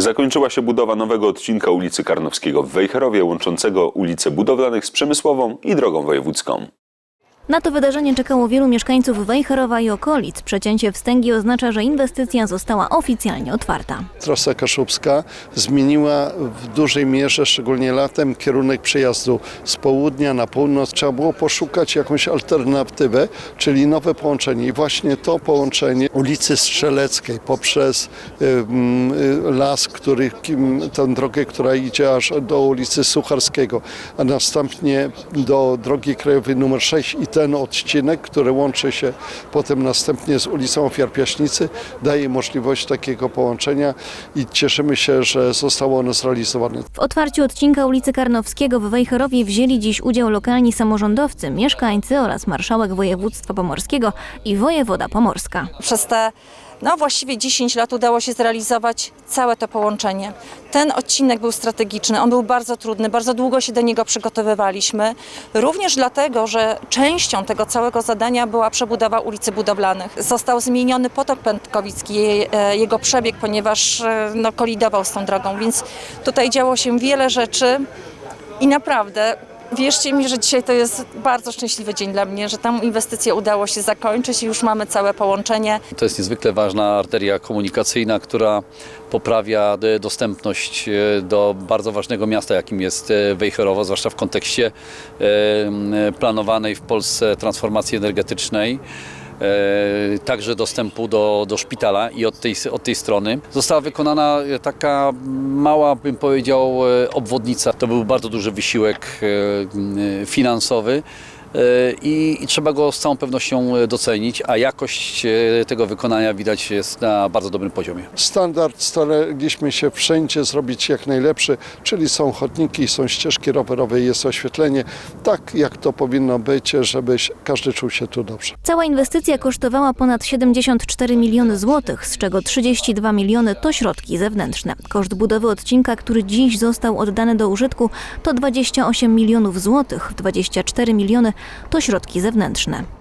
Zakończyła się budowa nowego odcinka ulicy Karnowskiego w Wejherowie, łączącego ulicę Budowlanych z Przemysłową i drogą wojewódzką. Na to wydarzenie czekało wielu mieszkańców Wejherowa i okolic. Przecięcie wstęgi oznacza, że inwestycja została oficjalnie otwarta. Trasa Kaszubska zmieniła w dużej mierze, szczególnie latem, kierunek przejazdu z południa na północ. Trzeba było poszukać jakąś alternatywę, czyli nowe połączenie. I właśnie to połączenie ulicy Strzeleckiej poprzez y, las, który, tę drogę, która idzie aż do ulicy Sucharskiego, a następnie do drogi krajowej numer 6 i ten odcinek, który łączy się potem następnie z ulicą Ofiar Piaśnicy, daje możliwość takiego połączenia i cieszymy się, że zostało ono zrealizowane. W otwarciu odcinka ulicy Karnowskiego w Wejherowie wzięli dziś udział lokalni samorządowcy, mieszkańcy oraz marszałek województwa pomorskiego i wojewoda pomorska. Przez te no właściwie 10 lat udało się zrealizować całe to połączenie. Ten odcinek był strategiczny, on był bardzo trudny, bardzo długo się do niego przygotowywaliśmy. Również dlatego, że częścią tego całego zadania była przebudowa ulicy Budowlanych. Został zmieniony potok pętkowicki, e, jego przebieg, ponieważ e, no, kolidował z tą drogą, więc tutaj działo się wiele rzeczy i naprawdę Wierzcie mi, że dzisiaj to jest bardzo szczęśliwy dzień dla mnie, że tam inwestycję udało się zakończyć i już mamy całe połączenie. To jest niezwykle ważna arteria komunikacyjna, która poprawia e, dostępność e, do bardzo ważnego miasta, jakim jest e, Wejherowo, zwłaszcza w kontekście planowanej w Polsce transformacji energetycznej. E, Także dostępu do, do szpitala i od tej, od tej strony. Została wykonana e, taka mała, bym powiedział, e, obwodnica. To był bardzo duży wysiłek finansowy. I, i trzeba go z całą pewnością docenić, a jakość e, tego wykonania widać jest na bardzo dobrym poziomie. Standard staraliśmy się wszędzie zrobić jak najlepszy, czyli są chodniki, są ścieżki rowerowe, jest oświetlenie, tak jak to powinno być, żeby każdy czuł się tu dobrze. Cała inwestycja kosztowała ponad 74 miliony złotych, z czego 32 miliony to środki zewnętrzne. Koszt budowy odcinka, który dziś został oddany do użytku, to 28 milionów złotych, 24 miliony to środki zewnętrzne.